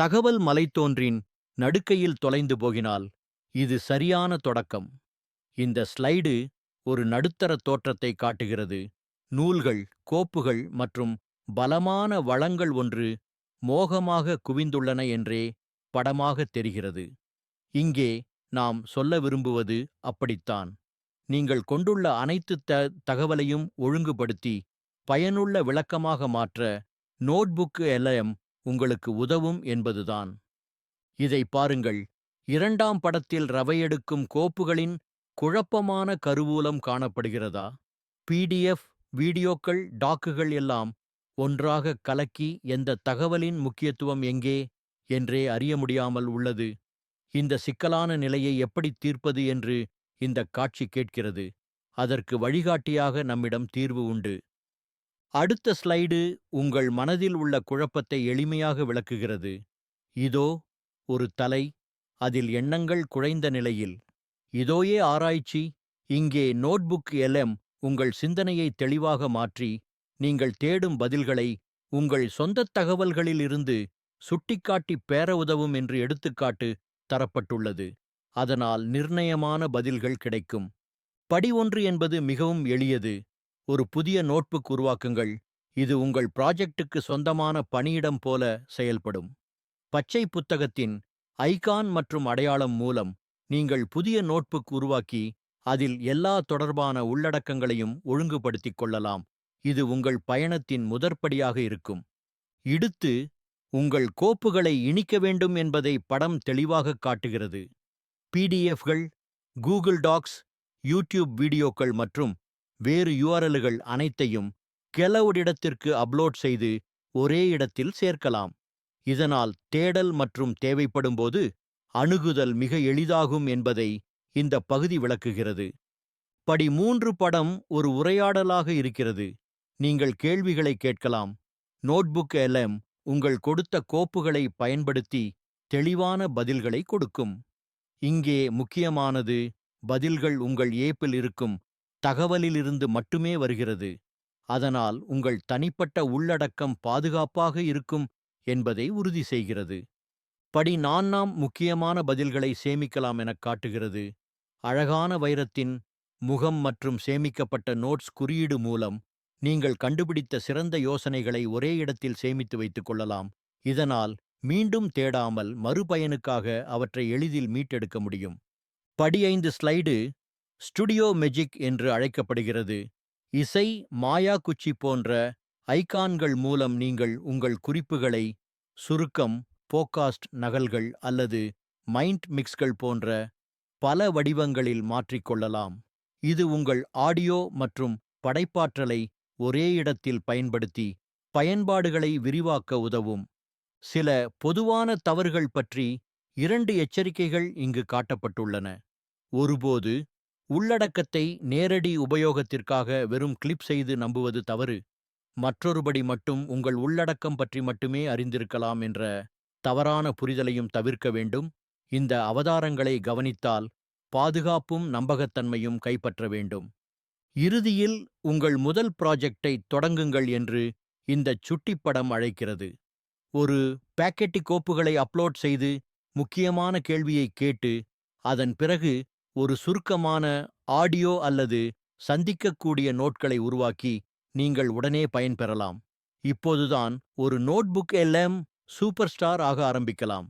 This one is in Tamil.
தகவல் மலைத்தோன்றின் நடுக்கையில் தொலைந்து போகினால் இது சரியான தொடக்கம். இந்த ஸ்லைடு ஒரு நடுத்தர தோற்றத்தை காட்டுகிறது. நூல்கள் கோப்புகள் மற்றும் பலமான வளங்கள் ஒன்று மோகமாக குவிந்துள்ளன என்றே படமாக தெரிகிறது. இங்கே நாம் சொல்ல விரும்புவது அப்படித்தான். நீங்கள் கொண்டுள்ள அனைத்து த தகவலையும் ஒழுங்குபடுத்தி பயனுள்ள விளக்கமாக மாற்ற நோட்புக் எல்எம் உங்களுக்கு உதவும் என்பதுதான். இதை பாருங்கள் இரண்டாம் படத்தில் ரவையெடுக்கும் கோப்புகளின் குழப்பமான கருவூலம் காணப்படுகிறதா? பிடிஎஃப் வீடியோக்கள் டாக்குகள் எல்லாம் ஒன்றாக கலக்கி எந்த தகவலின் முக்கியத்துவம் எங்கே என்றே அறிய முடியாமல் உள்ளது. இந்த சிக்கலான நிலையை எப்படி தீர்ப்பது என்று இந்த காட்சி கேட்கிறது. அதற்கு வழிகாட்டியாக நம்மிடம் தீர்வு உண்டு. அடுத்த ஸ்லைடு உங்கள் மனதில் உள்ள குழப்பத்தை எளிமையாக விளக்குகிறது. இதோ ஒரு தலை அதில் எண்ணங்கள் குழைந்த நிலையில். இதோயே ஆராய்ச்சி இங்கே நோட்புக் எல்எம் உங்கள் சிந்தனையை தெளிவாக மாற்றி நீங்கள் தேடும் பதில்களை உங்கள் சொந்தத் தகவல்களிலிருந்து சுட்டிக்காட்டி பேர உதவும் என்று எடுத்துக்காட்டு தரப்பட்டுள்ளது. அதனால் நிர்ணயமான பதில்கள் கிடைக்கும். படி ஒன்று என்பது மிகவும் எளியது. ஒரு புதிய நோட்புக் உருவாக்குங்கள். இது உங்கள் ப்ராஜெக்டுக்கு சொந்தமான பணியிடம் போல செயல்படும். பச்சை புத்தகத்தின் ஐகான் மற்றும் அடையாளம் மூலம் நீங்கள் புதிய நோட்புக் உருவாக்கி அதில் எல்லா தொடர்பான உள்ளடக்கங்களையும் ஒழுங்குபடுத்திக் கொள்ளலாம். இது உங்கள் பயணத்தின் முதற்படியாக இருக்கும். இடுத்து உங்கள் கோப்புகளை இணிக்க வேண்டும் என்பதை படம் தெளிவாகக் காட்டுகிறது. பிடிஎஃப்கள் கூகுள் டாக்ஸ் யூடியூப் வீடியோக்கள் மற்றும் வேறு யுஆர்எல்கள் அனைத்தையும் கிளவுட் இடத்திற்கு அப்லோட் செய்து ஒரே இடத்தில் சேர்க்கலாம். இதனால் தேடல் மற்றும் தேவைப்படும்போது அணுகுதல் மிக எளிதாகும் என்பதை இந்த பகுதி விளக்குகிறது. படி மூன்று படம் ஒரு உரையாடலாக இருக்கிறது. நீங்கள் கேள்விகளை கேட்கலாம். நோட்புக் எல்எம் உங்கள் கொடுத்த கோப்புகளை பயன்படுத்தி தெளிவான பதில்களை கொடுக்கும். இங்கே முக்கியமானது பதில்கள் உங்கள் ஏப்பில் இருக்கும் தகவலிலிருந்து மட்டுமே வருகிறது. அதனால் உங்கள் தனிப்பட்ட உள்ளடக்கம் பாதுகாப்பாக இருக்கும் என்பதை உறுதி செய்கிறது. படி நான்காம் முக்கியமான பதில்களை சேமிக்கலாம் எனக் காட்டுகிறது. அழகான வைரத்தின் முகம் மற்றும் சேமிக்கப்பட்ட நோட்ஸ் குறியீடு மூலம் நீங்கள் கண்டுபிடித்த சிறந்த யோசனைகளை ஒரே இடத்தில் சேமித்து வைத்துக் கொள்ளலாம். இதனால் மீண்டும் தேடாமல் மறுபயனுக்காக அவற்றை எளிதில் மீட்டெடுக்க முடியும். படி ஐந்து ஸ்லைடு ஸ்டுடியோ மெஜிக் என்று அழைக்கப்படுகிறது. இசை மாயா குச்சி போன்ற ஐகான்கள் மூலம் நீங்கள் உங்கள் குறிப்புகளை சுருக்கம் போக்காஸ்ட் நகல்கள் அல்லது மைண்ட் மிக்ஸ்கள் போன்ற பல வடிவங்களில் மாற்றிக்கொள்ளலாம் இது உங்கள் ஆடியோ மற்றும் படைப்பாற்றலை ஒரே இடத்தில் பயன்படுத்தி பயன்பாடுகளை விரிவாக்க உதவும். சில பொதுவான தவறுகள் பற்றி இரண்டு எச்சரிக்கைகள் இங்கு காட்டப்பட்டுள்ளன. ஒருபோது உள்ளடக்கத்தை நேரடி உபயோகத்திற்காக வெறும் கிளிப் செய்து நம்புவது தவறு. மற்றொருபடி மட்டும் உங்கள் உள்ளடக்கம் பற்றி மட்டுமே அறிந்திருக்கலாம் என்ற தவறான புரிதலையும் தவிர்க்க வேண்டும். இந்த அவதாரங்களை கவனித்தால் பாதுகாப்பும் நம்பகத்தன்மையும் கைப்பற்ற வேண்டும். இறுதியில் உங்கள் முதல் ப்ராஜெக்டை தொடங்குங்கள் என்று இந்தச் சுட்டிப்படம் அழைக்கிறது. ஒரு பேக்கெட்டி கோப்புகளை அப்லோட் செய்து முக்கியமான கேள்வியை கேட்டு அதன் பிறகு ஒரு சுருக்கமான ஆடியோ அல்லது சந்திக்கக்கூடிய நோட்களை உருவாக்கி நீங்கள் உடனே பயன்பெறலாம். இப்போதுதான் ஒரு நோட்புக் எல்எம் சூப்பர் ஸ்டார் ஆக ஆரம்பிக்கலாம்.